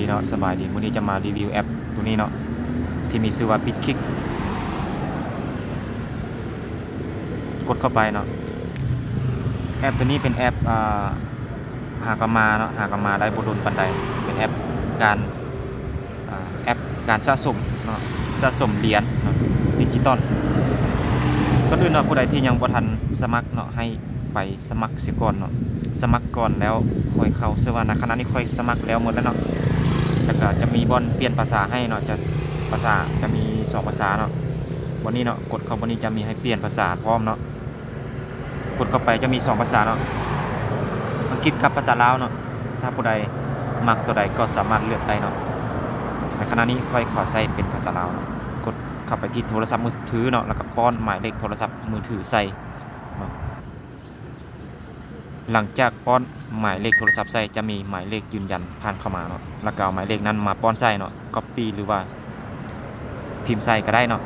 ดีเนาะสบายดีวันนี้จะมารีวิวแอปตัวนี้เนาะที่มีชื่อว่า BitKick กดเข้าไปเนาะแอปตัวนี้เป็นแอปอาหากมาเนาะหากมาได้บดนปันใดเป็นแอปการอแอปการสะสมเนาะสะสมเหรียญดิจิตอลก็อื่นเนาะผู้ใดที่ยังบ่ทันสมัครเนาะให้ไปสมัครเสียก่อนเนาะ สมัครก่อนแล้วค่อยเข้าเสื้อว่าณขณะนี้ค่อยสมัครแล้วหมดแล้วเนาะแล้วก็จะมีบอลเปลี่ยนภาษาให้เนาะจะภาษาจะมีสองภาษาเนาะวันนี้เนาะกดเข้าวันนี้จะมีให้เปลี่ยนภาษาพร้อมเนาะกดเข้าไปจะมีสองภาษาเนาะอังกฤษกับภาษาลาวเนาะถ้าผู้ใดมักตัวใดก็สามารถเลือกได้เนาะในขณะนี้ค่อยขอใส่เป็นภาษาลาวกดเข้าไปที่โทรศัพท์มือถือเนาะแล้วก็ป้อนหมายเลขโทรศัพท์มือถือใส่ หลังจากป้อนหมายเลขโทรศัพท์ใส่จะมีหมายเลขยืนยันผ่านเข้ามาเนาะแล้วก็เอาหมายเลขนั้นมาป้อนใส่เนาะก๊อปปี้หรือว่าพิมพ์ใส่ก็ได้เนาะ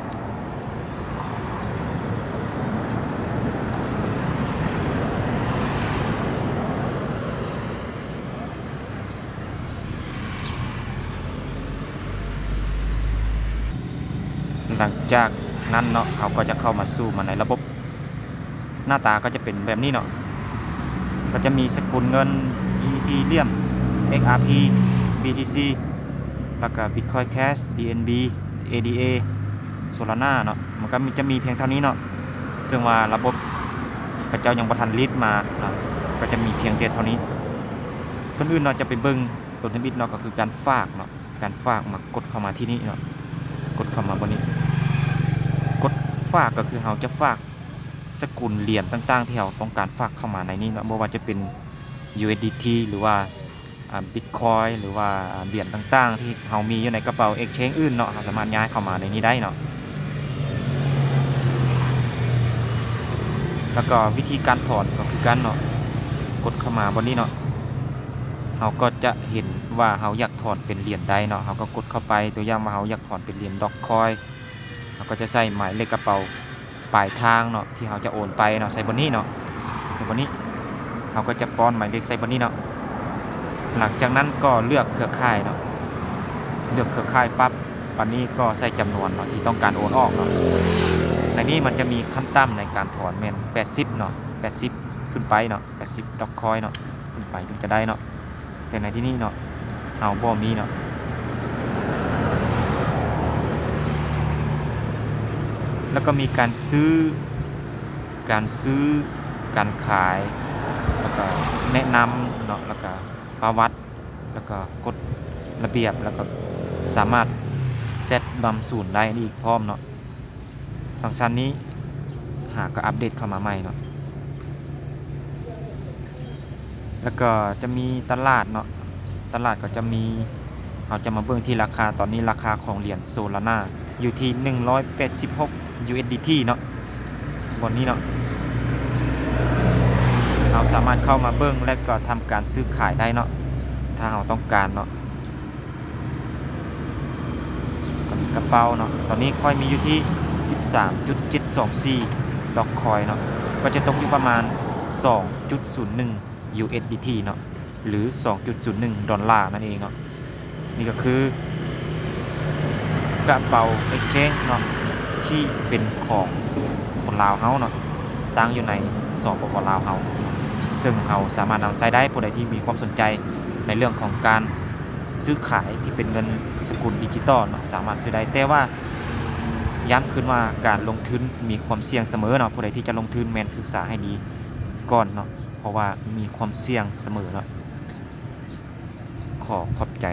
หลังจากนั้นเนาะเขาก็จะเข้ามาสู้มาในระบบ หน้าตาก็จะเป็นแบบนี้เนาะ ก็จะมีสกุลเงิน Ethereum XRP BTC แล้วก็ Bitcoin Cash DNB ADA Solana เนาะมันก็มีจะมีเพียงเท่านี้เนาะซึ่งว่าระบบกระเจ้ายังบ่ทันลิสต์มาเนาะก็จะมีเพียงแต่เท่านี้คนอื่นเนาะจะไปเบิ่งตัวนิมิตเนาะก็คือการฝากเนาะการฝากมากดเข้ามาที่นี่เนาะกดเข้ามาบนนี้ กดฝากก็คือเราจะฝาก สกุลเหรียญต่างๆ ที่เราต้องการฝากเข้ามาในนี้เนาะไม่ว่าจะเป็น USDT หรือว่าบิตคอยหรือว่าเหรียญต่างๆ ที่เรามีอยู่ในกระเป๋า Exchange อื่นเนาะเราสามารถย้ายเข้ามาในนี้ได้เนาะแล้วก็วิธีการถอนก็คือการเนาะกดเข้ามาบนนี้เนาะเราก็จะเห็นว่าเราอยากถอนเป็นเหรียญใดเนาะเราก็กดเข้าไปตัวอย่างว่าเราอยากถอนเป็นเหรียญดอกคอยเราก็จะใส่หมายเลขกระเป๋า ปลายทางเนาะที่เราจะโอนไปเนาะใส่บนนี้เนาะใส่บนนี้เราก็จะป้อนหมายเลขใส่บนนี้เนาะหลังจากนั้นก็เลือกเครือข่ายเนาะเลือกเครือข่ายปั๊บปันนี้ก็ใส่จำนวนเนาะที่ต้องการโอนออกเนาะในนี้มันจะมีขั้นต่ำในการถอนแมน80เนาะ80 ขึ้นไปเนาะ80ดอกคอยเนาะขึ้นไปถึงจะได้เนาะแต่ในที่นี่เนาะเอาบ่มีเนาะ แล้วก็มีการซื้อ การซื้อ การขาย แล้วก็แนะนำเนาะ แล้วก็ประวัติ แล้วก็กฎระเบียบ แล้วก็สามารถเซตบำสูนได้อีกพร้อมเนาะ ฟังก์ชันนี้หากก็อัปเดตเข้ามาใหม่เนาะ แล้วก็จะมีตลาดเนาะ ตลาดก็จะมีเราจะมาเบิ่งที่ราคาตอนนี้ราคาของเหรียญโซลาร่าอยู่ที่ 186 USDT เนาะบนนี้เนาะเราสามารถเข้ามาเบิ่งและก็ทำการซื้อขายได้เนาะถ้าเราต้องการเนาะกกระเป๋าเนาะตอนนี้ค่อยมีอยู่ที่ 13.724ดอกคอยเนาะก็จะตกอยู่ประมาณ 2.01 USDT เนาะหรือ 2.01 ดอลลาร์นั่นเองเนาะนี่ก็คือกระเป๋า exchange เนาะ ที่เป็นของคนลาวเฮาเนาะตั้งอยู่ในสปปลาวเฮาซึ่งเฮาสามารถนำใช้ได้ผู้ใดที่มีความสนใจในเรื่องของการซื้อขายที่เป็นเงินสกุลดิจิตอลเนาะสามารถซื้อได้แต่ว่าย้ำขึ้นว่าการลงทุนมีความเสี่ยงเสมอเนาะผู้ใดที่จะลงทุนแมนศึกษาให้ดีก่อนเนาะเพราะว่ามีความเสี่ยงเสมอเนาะขอขอบใจ